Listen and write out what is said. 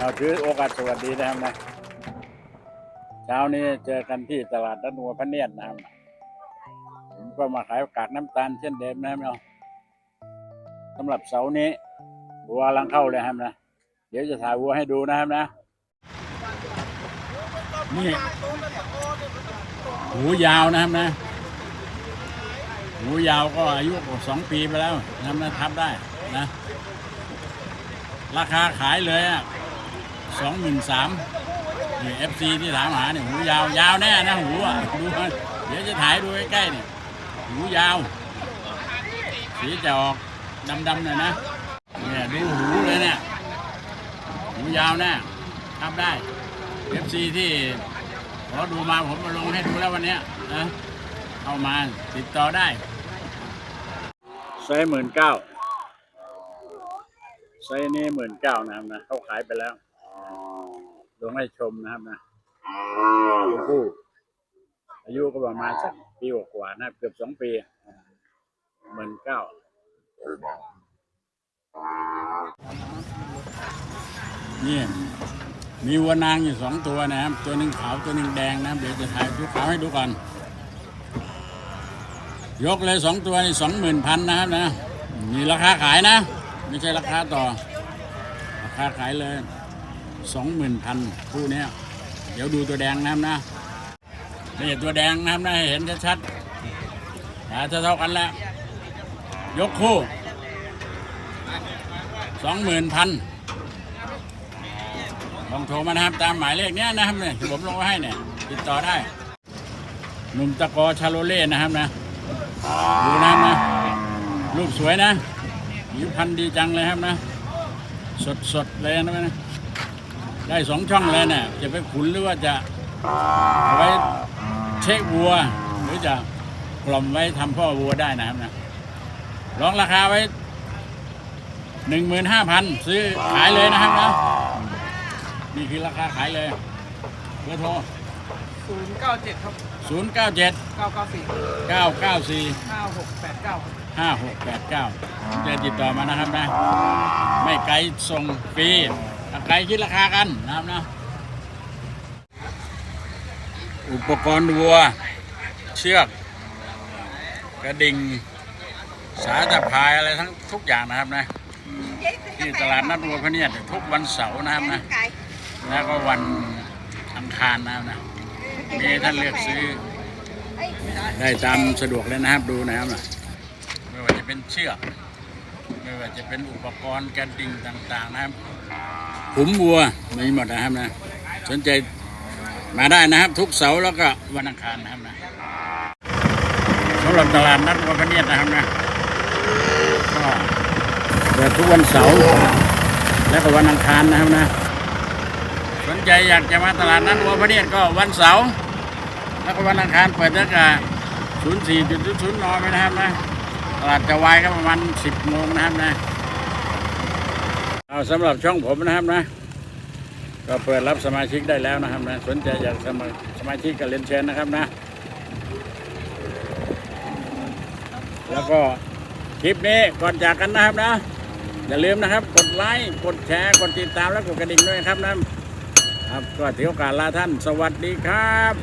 เราถือโอกาสสวัสดีนะครับนะเช้านี้เจอกันที่ตลาดนัดนัวพระเนียดนะครับผมก็มาขายกากน้ำตาลเช่นเดิมนะครับเนาะสำหรับเสาร์นี้วัวลังเข้าเลยครับนะเดี๋ยวจะถ่ายวัวให้ดูนะครับนะ นี่หูยาวนะครับนะหูยาวก็อายุกว่าสองปีไปแล้วนะครับนะทับได้นะ ราคาขายเลยอะ สองหมื่นสามนี่เอฟซีที่ถามหาเนี่ยหูยาวยาวแน่นะหูอะดูเดี๋ยวจะถ่ายดูใกล้ๆเนี่ยหูยาว สีจะออกดำๆหน่อยนะเนี่ยดูหูเลยเนี่ยหูยาวแน่ทับได้เอฟซีที่ขอดูมาผมมาลงให้ดูแล้ววันเนี้ยนะเข้ามาติดต่อได้ไซส์หมื่นเก้าไซส์นี้หมื่นเก้านะครับนะเขาขายไปแล้ว ลงให้ชมนะครับนะตัวผู้อายุก็ประมาณสักปีกว่าๆนะ เกือบสองปีหมื่นเก้านี่มีวัวนางอยู่สองตัวนะครับ ตัวหนึ่งขาวตัวหนึ่งแดงนะครับเดี๋ยวจะถ่ายดูขาวให้ดูก่อน ยกเลยสองตัวนี่สองหมื่นพันนะครับนะมีราคาขายนะ ไม่ใช่ราคาต่อ ราคาขายเลย สองหมื่นพันคู่เนี้ยเดี๋ยวดูตัวแดงนะครับนะนี่ตัวแดงนะครับนะเห็นชัดๆขาเท่ากันแล้ว ยกคู่สองหมื่นพันลองโทรมานะครับตามหมายเลขเนี้ยนะครับเนี่ยที่ผมลงไว้ให้เนี่ย ติดต่อได้หนุ่มตะกอชาโลเล่นะครับนะดูนะครับนะรูปสวยนะผิวพันดีจังเลยครับนะ สดสดๆเลยนะนะ ได้สองช่องเลยเนี่ยจะไปขุนหรือว่าจะเอาไว้เช็ควัว หรือจะกล่อมไว้ทำพ่อวัวได้นะครับนะลองราคาไว้หนึ่งหมื่นห้าพันซื้อขายเลยนะครับนะนี่คือราคาขายเลยเบอร์โทรศูนย์เก้าเจ็ดครับศูนย์เก้าเจ็ดเก้าเก้าสี่เก้าเก้าสี่ ห้าหกแปดเก้าครับ ห้าหกแปดเก้าจะติดต่อมานะครับนะ ไม่ไกลส่งฟรี ถ้าไกลคิดราคากันนะครับนะอุปกรณ์วัว เชือก กระดิ่ง สายตะพายอะไรทั้งทุกอย่างนะครับนะ ที่ตลาดนัดวัวพเนียดทุกวันเสาร์นะครับนะ แล้วก็วันอังคารนะครับนะมีท่านเลือกซื้อ ได้ตามสะดวกเลยนะครับดูนะครับนะไม่ว่าจะเป็นเชือก ไม่ว่าจะเป็นอุปกรณ์กระดิ่งต่างๆนะครับ ขุมวัวมีหมดนะครับนะ สนใจมาได้นะครับ ทุกเสาร์แล้วก็วันอังคารนะครับนะสำหรับตลาดนัดวัวพะเนียดนะครับนะก็เปิดทุกวันเสาร์และก็วันอังคารนะครับนะ สนใจอยากจะมาตลาดนัดวัวพะเนียดก็วันเสาร์แล้วก็วันอังคารเปิดตั้งแต่ศูนย์สี่จุดศูนย์นอไปนะครับนะตลาดจะวายก็ประมาณสิบโมงนะครับนะ เอาสำหรับช่องผมนะครับนะ ก็เปิดรับสมาชิกได้แล้วนะครับนะ สนใจอยากสมัครสมาชิกก็เรียนเชิญนะครับนะ แล้วก็คลิปนี้ก่อนจากกันนะครับนะ อย่าลืมนะครับ กดไลค์กดแชร์กดติดตามและกดกระดิ่งด้วยครับนะครับก็ถือโอกาสลาท่านสวัสดีครับ